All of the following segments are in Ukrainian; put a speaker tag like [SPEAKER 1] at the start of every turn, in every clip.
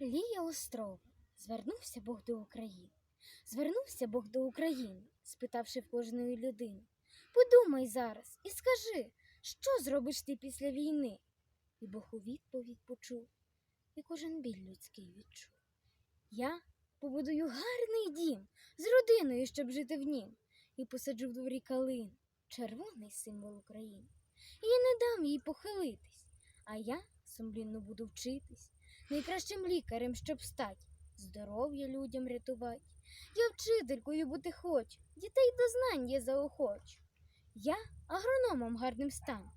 [SPEAKER 1] Лія Острова. Звернувся Бог до України. Звернувся Бог до України, спитавши в кожної людини. Подумай зараз і скажи, що зробиш ти після війни? І Бог у відповідь почув, і кожен біль людський відчув. Я побудую гарний дім з родиною, щоб жити в нім, і посаджу в дворі калин, червоний символ України. І я не дам їй похилитись, а я сумлінно буду вчитись найкращим лікарем, щоб стать, здоров'я людям рятувати. Я вчителькою бути хочу, дітей до знань я заохочу. Я агрономом гарним стану,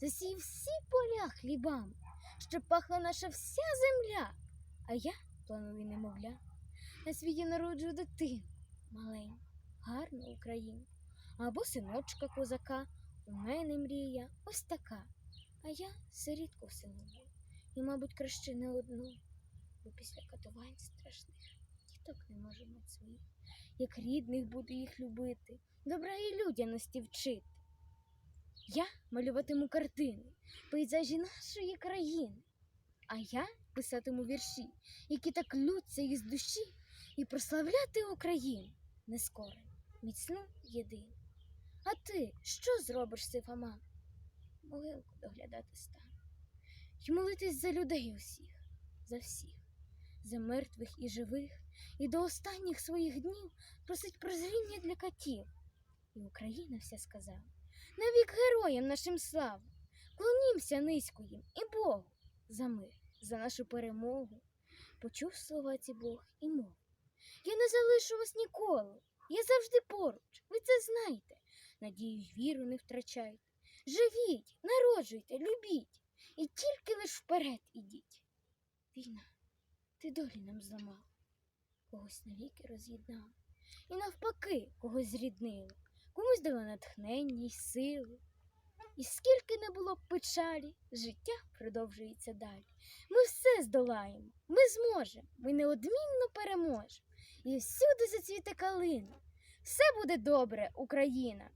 [SPEAKER 1] засію всі поля хлібами, щоб пахла наша вся земля. А я планую немовля. На світі народжу дитину маленьку, гарну Україну. Або синочка козака, у мене мрія ось така. А я сирітку всиновую, і, мабуть, краще не одну, бо після катувань страшних діток не може мати своїх, як рідних буду їх любити, добра і людяності вчити. Я малюватиму картини, пейзажі нашої країни, а я писатиму вірші, які так лються із душі, і прославляти Україну нескоро, міцну єдину. А ти що зробиш, Сифама? Могилку доглядати стану. Й молитись за людей усіх, за всіх, за мертвих і живих, і до останніх своїх днів просить прозріння для катів. І Україна вся сказала навік героям нашим славу, клонімся низько їм і Богу за мир, за нашу перемогу. Почув слова ці Бог і мов. Я не залишу вас ніколи, я завжди поруч, ви це знаєте. Надію й віру не втрачайте. Живіть, народжуйте, любіть, і тільки лиш вперед ідіть. Війна, ти долі нам зламав, когось навіки роз'єднав, і навпаки когось зріднила, комусь дала натхнення й силу. І скільки не було б печалі, життя продовжується далі. Ми все здолаємо, ми зможемо, ми неодмінно переможемо. І всюди зацвіте калина. Все буде добре, Україна.